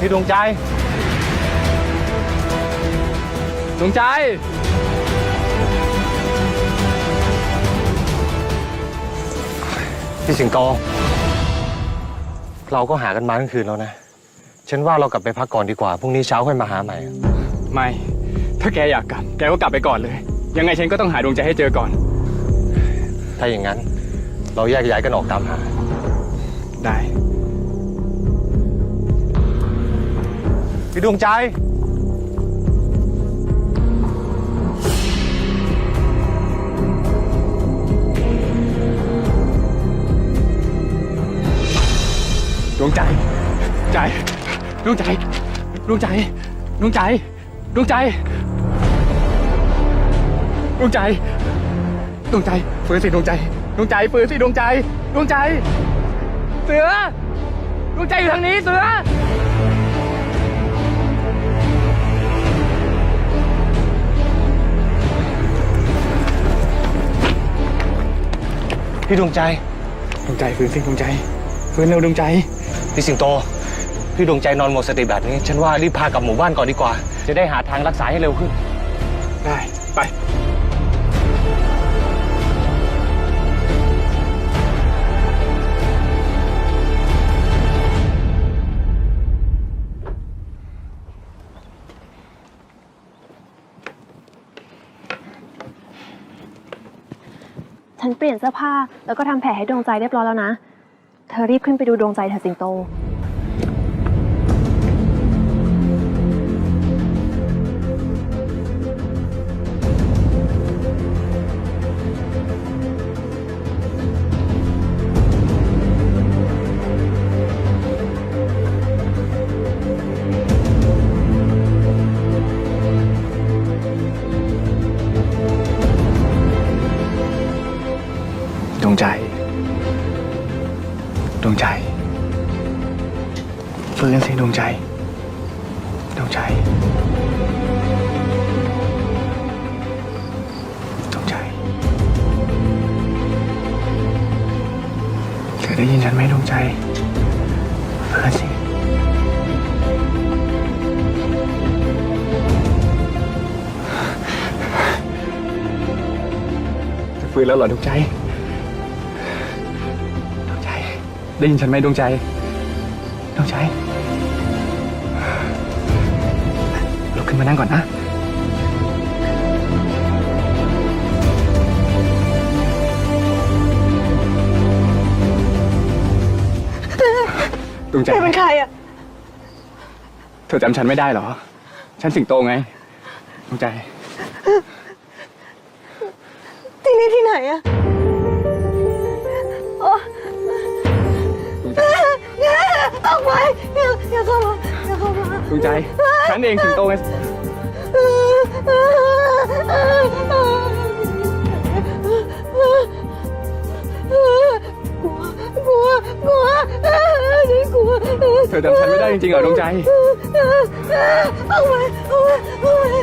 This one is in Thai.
พี่ดวงใจ ดวงใจ พี่สิงโตเราก็หากันมาทั้งคืนแล้วนะ ฉันว่าเรากลับไปพักก่อนดีกว่า พรุ่งนี้เช้าค่อยมาหาใหม่ ไม่ ถ้าแกอยากกลับ แกก็กลับไปก่อนเลย ยังไงฉันก็ต้องหาดวงใจให้เจอก่อน ถ้าอย่างนั้น เราแยกย้ายกันออกตามหา ได้ พี่ดวงใจดวงใจ ใจ ดวงใจ ดวงใจ ดวงใจ ดวงใจ ดวงใจ ดวงใจฟื้นสิดวงใจ ดวงใจฟื้นสิดวงใจ ดวงใจ เสือ ดวงใจอยู่ทางนี้เสือ พี่ดวงใจ ดวงใจฟื้นสิดวงใจฟื้นเร็วดวงใจ พี่สิงโต พี่ดวงใจนอนหมดสติแบบนี้ ฉันว่ารีบพากลับหมู่บ้านก่อนดีกว่า จะได้หาทางรักษาให้เร็วขึ้น ได้ ไป ฉันเปลี่ยนเสื้อผ้า แล้วก็ทำแผลให้ดวงใจเรียบร้อยแล้วนะ เธอรีบขึ้นไปดูดวงใจเธอสิงโต ใจ ดวงใจ ฟื้นสิดวงใจ ดวงใจ ดวงใจ เธอได้ยินฉันไหมดวงใจฟื้นสิฟื้นแล้วเหรอดวงใจ ได้ยินฉันไหมดวงใจ ดวงใจ ลุกขึ้นมานั่งก่อนนะ ดวงใจ เธอเป็นใครอะเธอจำฉันไม่ได้เหรอ ฉันสิงโตไง ดวงใจ ที่นี่ที่ไหนอะ อย่าอย่าเข้ามาอย่าเข้ามาดวงใจ ฉันเองสิงโตไงกลัวกลัวกลัวฉันกลัวเธอจำฉันไม่ได้จริงๆเหรอดวงใจออกไปออกไปออกไป